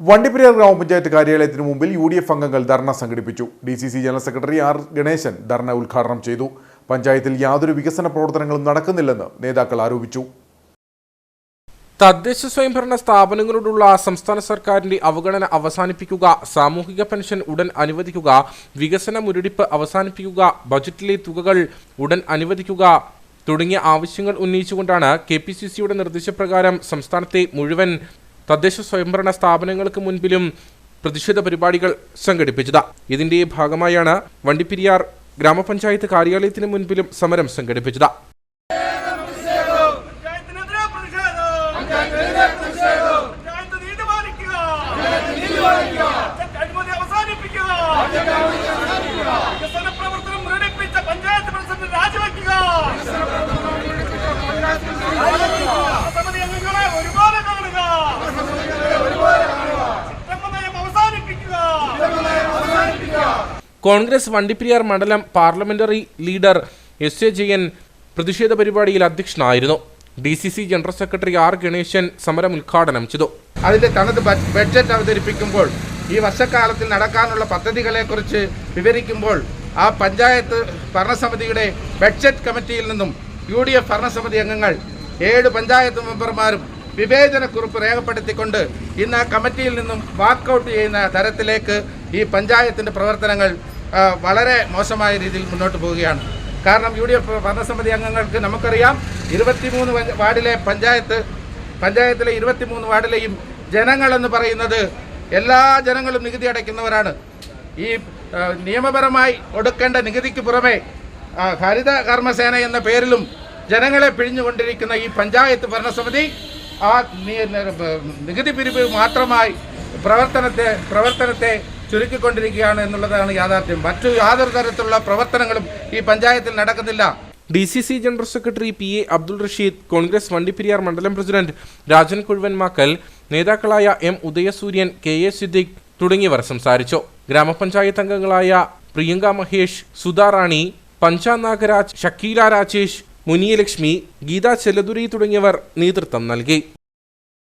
വണ്ടിപ്പെരിയാർ ഗ്രാമപഞ്ചായത്ത് കാര്യാലയത്തിന് മുമ്പിൽ U D F അംഗങ്ങൾ ധർണ സംഘടിപ്പിച്ചു. D C C general secretary R Ganesan dharna ഉദ്ഘാടനം ചെയ്തു. പഞ്ചായത്തിൽ യാതൊരു വികസന പ്രവർത്തനങ്ങളും നടക്കുന്നില്ലെന്ന് നേതാക്കൾ ആരോപിച്ചു. തദ്ദേശ സ്വയംഭരണ സ്ഥാപനങ്ങളോടുള്ള സംസ്ഥാന സർക്കാരിന്റെ അവഗണന അവസാനിപ്പിക്കുക സാമൂഹിക പെൻഷൻ ഉടൻ അനുവദിക്കുക വികസന മുരടിപ്പ് അവസാനിപ്പിക്കുക ബജറ്റിലെ തുകകൾ ഉടൻ അനുവദിക്കുക തുടങ്ങിയ ആവശ്യങ്ങൾ ഉന്നയിച്ചുകൊണ്ടാണ് കെ പി സി സിയുടെ നിർദ്ദേശപ്രകാരം സംസ്ഥാനത്തെ മുഴുവൻ തദ്ദേശ സ്വയംഭരണ സ്ഥാപനങ്ങൾക്ക് മുൻപിലും പ്രതിഷേധ പരിപാടികൾ സംഘടിപ്പിച്ചത്. ഇതിന്റെ ഭാഗമായാണ് വണ്ടിപ്പിരിയാർ ഗ്രാമപഞ്ചായത്ത് കാര്യാലയത്തിന് മുൻപിലും സമരം സംഘടിപ്പിച്ചത്. കോൺഗ്രസ് വണ്ടിപ്പെരിയാർ മണ്ഡലം parliamentary leader S A Jayan പ്രതിഷേധ പരിപാടിയിൽ അധ്യക്ഷനായിരുന്നു. D C C general secretary R Ganesan സമരം ഉദ്ഘാടനം ചെയ്തു. അതിന്റെ തനത് ബഡ്ജറ്റ് അവതരിപ്പിക്കുമ്പോൾ ഈ വർഷക്കാലത്തിൽ നടക്കാനുള്ള പദ്ധതികളെക്കുറിച്ച് വിവരിക്കുമ്പോൾ ആ പഞ്ചായത്ത് ഭരണസമിതിയുടെ ബഡ്ജറ്റ് കമ്മിറ്റിയിൽ നിന്നും യു ഡി എഫ് ഭരണസമിതി അംഗങ്ങൾ ഏഴ് പഞ്ചായത്ത് മെമ്പർമാരും വിവേചനക്കുറിപ്പ് രേഖപ്പെടുത്തിക്കൊണ്ട് ഇന്ന് ആ കമ്മിറ്റിയിൽ നിന്നും വാക്കൗട്ട് ചെയ്യുന്ന തരത്തിലേക്ക് ഈ പഞ്ചായത്തിന്റെ പ്രവർത്തനങ്ങൾ വളരെ മോശമായ രീതിയിൽ മുന്നോട്ട് പോവുകയാണ്. കാരണം യു ഡി എഫ് ഭരണസമിതി അംഗങ്ങൾക്ക് നമുക്കറിയാം ഇരുപത്തിമൂന്ന് വാർഡിലെ പഞ്ചായത്ത് പഞ്ചായത്തിലെ ഇരുപത്തിമൂന്ന് വാർഡിലെയും ജനങ്ങളെന്ന് പറയുന്നത് എല്ലാ ജനങ്ങളും നികുതി അടയ്ക്കുന്നവരാണ്. ഈ നിയമപരമായി ഒടുക്കേണ്ട നികുതിക്ക് പുറമെ ഹരിത കർമ്മസേന എന്ന പേരിലും ജനങ്ങളെ പിഴിഞ്ഞുകൊണ്ടിരിക്കുന്ന ഈ പഞ്ചായത്ത് ഭരണസമിതി ആ നികുതി പിരിവ് മാത്രമായി പ്രവർത്തനത്തെ പ്രവർത്തനത്തെ ചുരുക്കിക്കൊണ്ടിരിക്കുകയാണ് എന്നുള്ളതാണ് യാഥാർത്ഥ്യം. മറ്റു യാതൊരു തരത്തിലുള്ള പ്രവർത്തനങ്ങളും ഈ പഞ്ചായത്തിൽ നടക്കുന്നില്ല. D C C general secretary P A Abdul Rasheed Congress Vandiperiyar മണ്ഡലം പ്രസിഡന്റ് രാജൻ കുഴുവൻമാക്കൽ നേതാക്കളായ M Udayasooryan K A Siddique തുടങ്ങിയവർ സംസാരിച്ചു. ഗ്രാമപഞ്ചായത്ത് അംഗങ്ങളായ പ്രിയങ്ക മഹേഷ് സുധാറാണി പഞ്ചാ നാഗരാജ് ഷക്കീല രാജേഷ് മുനിയലക്ഷ്മി ഗീത ചെല്ലതുരി തുടങ്ങിയവർ നേതൃത്വം നൽകി.